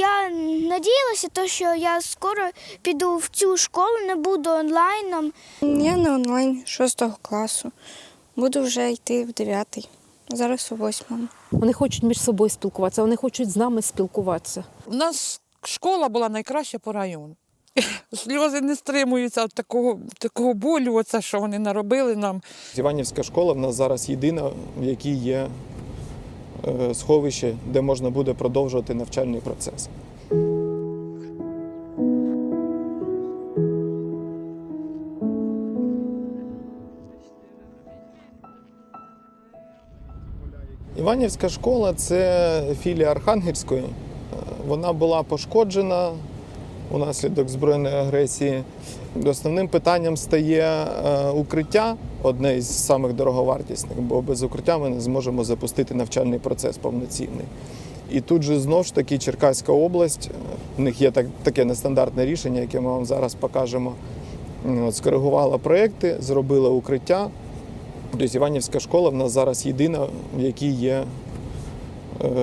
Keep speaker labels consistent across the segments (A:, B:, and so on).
A: я надіялася, то, що я скоро піду в цю школу, не буду онлайном.
B: Я на онлайн 6 класу. Буду вже йти в 9. Зараз у 8.
C: Вони хочуть між собою спілкуватися, вони хочуть з нами спілкуватися.
D: У нас школа була найкраща по району. Сльози не стримуються від такого, такого болю, оце, що вони наробили нам.
E: Іванівська школа в нас зараз єдина, в якій є сховище, де можна буде продовжувати навчальний процес. Іванівська школа це філія Архангельської. Е, Вона була пошкоджена унаслідок збройної агресії. Основним питанням стає е, укриття, одне із самих дороговартісних, бо без укриття ми не зможемо запустити навчальний процес повноцінний. І тут же знову ж таки Черкаська область, в них є так, таке нестандартне рішення, яке ми вам зараз покажемо. Скоригувала проекти, зробила укриття. Тобто Іванівська школа в нас зараз єдина, в якій є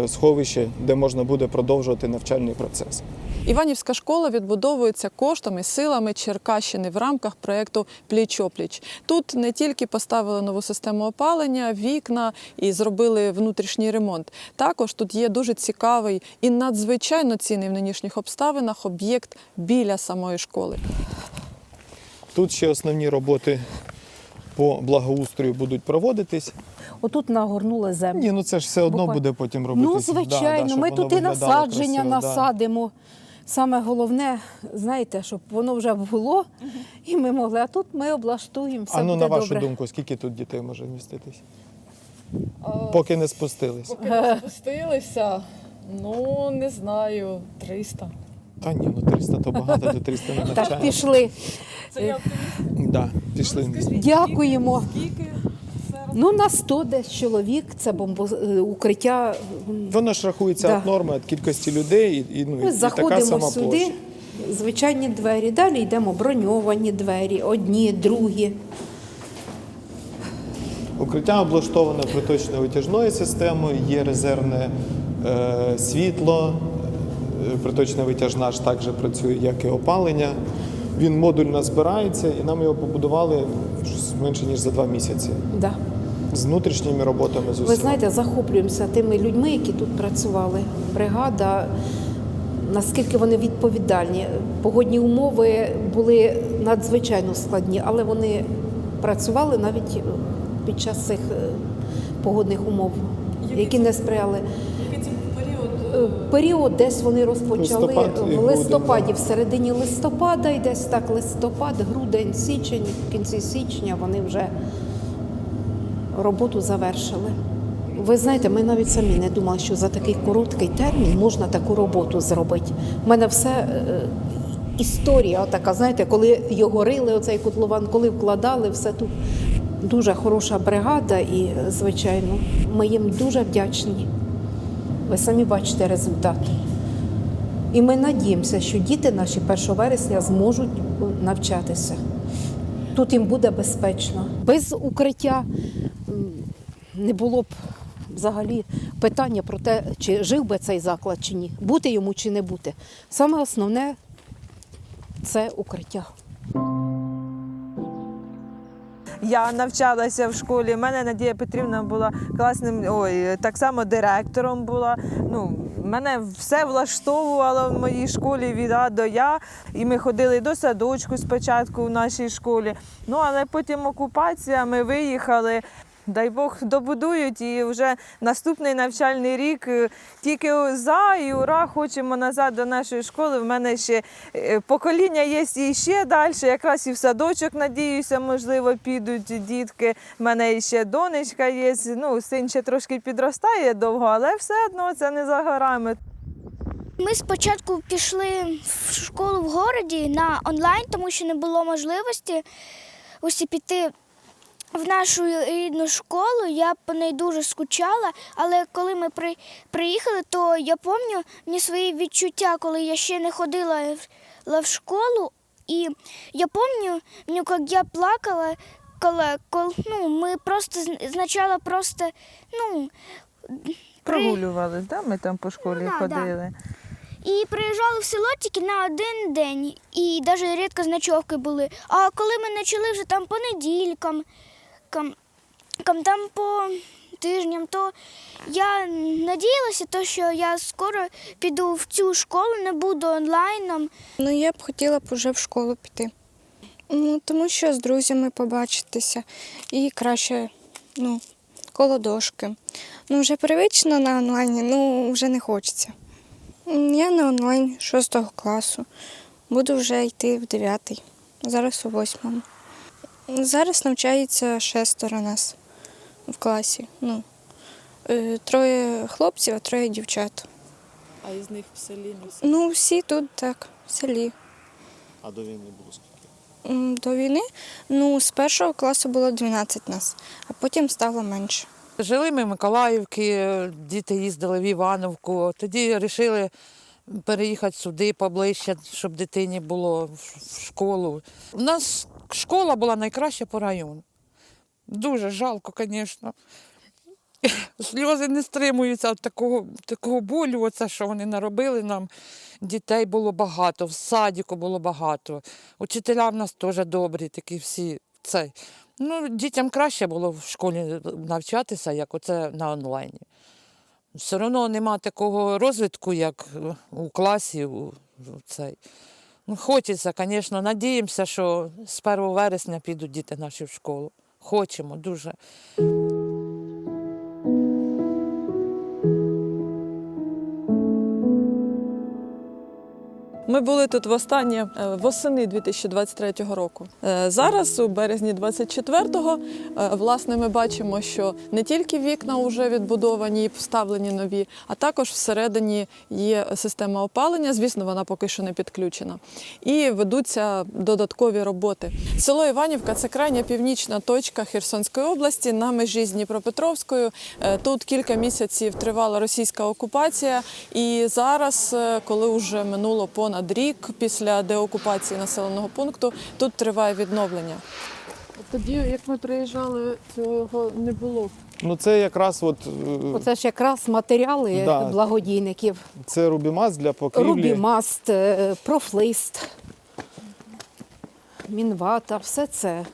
E: сховище, де можна буде продовжувати навчальний процес.
F: Іванівська школа відбудовується коштами, силами Черкащини в рамках проєкту Пліч-опліч. Тут не тільки поставили нову систему опалення, вікна і зробили внутрішній ремонт. Також тут є дуже цікавий і надзвичайно цінний в нинішніх обставинах об'єкт біля самої школи.
E: Тут ще основні роботи по благоустрою будуть проводитись.
C: Отут нагорнули землю.
E: Ні, ну це ж все одно
C: Буквально.
E: буде потім робитись.
C: Ну, звичайно, ми тут і насадження насадимо. Саме головне, знаєте, щоб воно вже було, і ми могли. А тут ми облаштуємо, все
E: А ну,
C: буде
E: на вашу
C: добре.
E: думку, скільки тут дітей може вміститись? Поки не спустились.
F: Поки ми спустилися, ну не знаю, 300.
E: Та ні, ну 300 то багато, до 300 не
C: Так, пішли.
F: Це я
E: Да, пішли.
C: Дякуємо.
F: скільки
C: Ну, на 100 десь чоловік, це бомбо... е, укриття.
E: Воно ж рахується
C: Да.
E: від норми, від кількості людей, і, і, ну,
C: Ми
E: і така
C: заходимо
E: сама
C: сюди,
E: площа.
C: звичайні двері. Далі йдемо броньовані двері, одні, другі.
E: Укриття облаштоване проточною витяжною системою, є резервне е, світло, проточна витяжна ж також працює, як і опалення. Він модульно збирається, і нам його побудували менше ніж за два місяці.
C: Да.
E: З внутрішніми роботами з
C: Ви знаєте, захоплюємося тими людьми, які тут працювали. Бригада, наскільки вони відповідальні. Погодні умови були надзвичайно складні, але вони працювали навіть під час цих е, погодних умов, які не сприяли.
F: Це період?
C: Е, десь вони розпочали
E: Листопад і
C: в листопаді, в середині листопада, і десь так листопад, грудень, січень, в кінці січня вони вже роботу завершили. Ви знаєте, ми навіть самі не думали, що за такий короткий термін можна таку роботу зробити. У мене все е, історія така, знаєте, коли його рили, оцей котлован, коли вкладали, все тут дуже хороша бригада, і, е, звичайно, ми їм дуже вдячні. Ви самі бачите результат. І ми надіємося, що діти наші 1 вересня зможуть навчатися. Тут їм буде безпечно. Без укриття не було б взагалі питання про те, чи жив би цей заклад чи ні, бути йому чи не бути. Саме основне це укриття.
G: Я навчалася в школі. У мене Надія Петрівна була класним, ой, так само директором була. Ну, мене все влаштовувало в моїй школі від А до Я. І ми ходили до садочку спочатку в нашій школі. Ну, але потім окупація, ми виїхали. Дай Бог добудують і вже наступний навчальний рік е, тільки за і ура, хочемо назад до нашої школи. В мене ще е, покоління є і ще далі. Якраз і в садочок, надіюся, можливо, підуть дітки. У мене ще донечка є. Ну, син ще трошки підростає довго, але все одно це не за горами.
A: Ми спочатку пішли в школу в городі на онлайн, тому що не було можливості ось піти в нашу рідну школу. Я по неї дуже скучала, але коли ми при, приїхали, то я пам'ятаю мені свої відчуття, коли я ще не ходила в, в школу. І я пам'ятаю, ну, як я плакала, коли, коли ну, ми просто з- спочатку просто ну, при-
G: да? ми там по школі
A: Ну, да, да.
G: ходили.
A: І приїжджали в село тільки на один день, і навіть рідко з ночовки були. А коли ми почали вже там по недількам, кам, кам, там по тижням, то я надіялася, то, що я скоро піду в цю школу, не буду онлайном.
B: Ну, я б хотіла б уже в школу піти. Ну, тому що з друзями побачитися і краще ну, коло дошки. Ну, вже привично на онлайні, ну вже не хочеться. Я на онлайн 6 класу. Буду вже йти в 9. Зараз у 8. Зараз навчається шестеро нас в класі. Ну, е, троє хлопців, а троє дівчат.
F: А із них в селі не все.
B: Ну, всі тут так, в селі.
H: А до війни було скільки?
B: До війни ну, з першого класу було 12 нас, а потім стало менше.
D: Жили ми в Миколаївці, діти їздили в Івановку. Тоді вирішили переїхати сюди поближче, щоб дитині було в в школу. У нас школа була найкраща по району. Дуже жалко, звісно. Сльози не стримуються від такого, такого болю, оце, що вони наробили нам. Дітей було багато, в садіку було багато. Учителя в нас теж добрі, такі всі. Цей. Ну, дітям краще було в школі навчатися, як оце на онлайні. Все одно нема такого розвитку, як у класі. У цей. Ну, хочеться, звісно, надіємося, що з 1 вересня підуть діти наші в школу. Хочемо дуже.
F: Ми були тут востаннє е, восени 2023 року. Е, Зараз, у березні 24-го, е, власне, ми бачимо, що не тільки вікна вже відбудовані і вставлені нові, а також всередині є система опалення. Звісно, вона поки що не підключена. І ведуться додаткові роботи. Село Іванівка це крайня північна точка Херсонської області на межі з Дніпропетровською. Тут кілька місяців тривала російська окупація, і зараз, коли вже минуло понад рік після деокупації населеного пункту, тут триває відновлення. Тоді, як ми приїжджали, цього не було.
E: Ну це якраз от, е,
C: Оце ж якраз матеріали
E: Да.
C: благодійників.
E: це рубімас для покрівлі.
C: Рубімаст, е, профлист, мінвата, все це.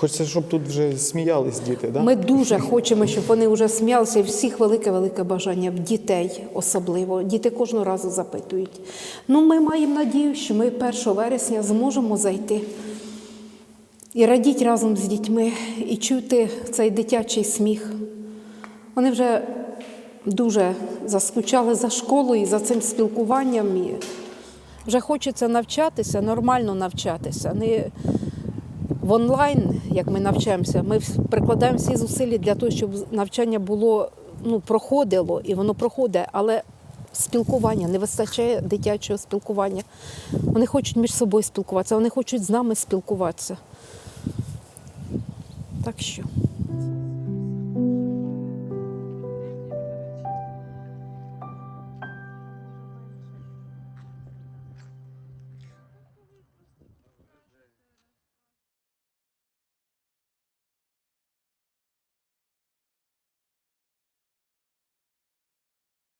E: Хочеться, щоб тут вже сміялись діти, да?
C: Ми дуже хочемо, щоб вони вже сміялися. Всіх велике-велике бажання дітей особливо. Діти кожного разу запитують. Ну, ми маємо надію, що ми 1 вересня зможемо зайти і радіти разом з дітьми, і чути цей дитячий сміх. Вони вже дуже заскучали за школою, за цим спілкуванням. Вже хочеться навчатися, нормально навчатися. Не в онлайн, як ми навчаємося, ми прикладаємо всі зусилля для того, щоб навчання було ну, проходило, і воно проходить, але спілкування не вистачає дитячого спілкування. Вони хочуть між собою спілкуватися, вони хочуть з нами спілкуватися. Так що.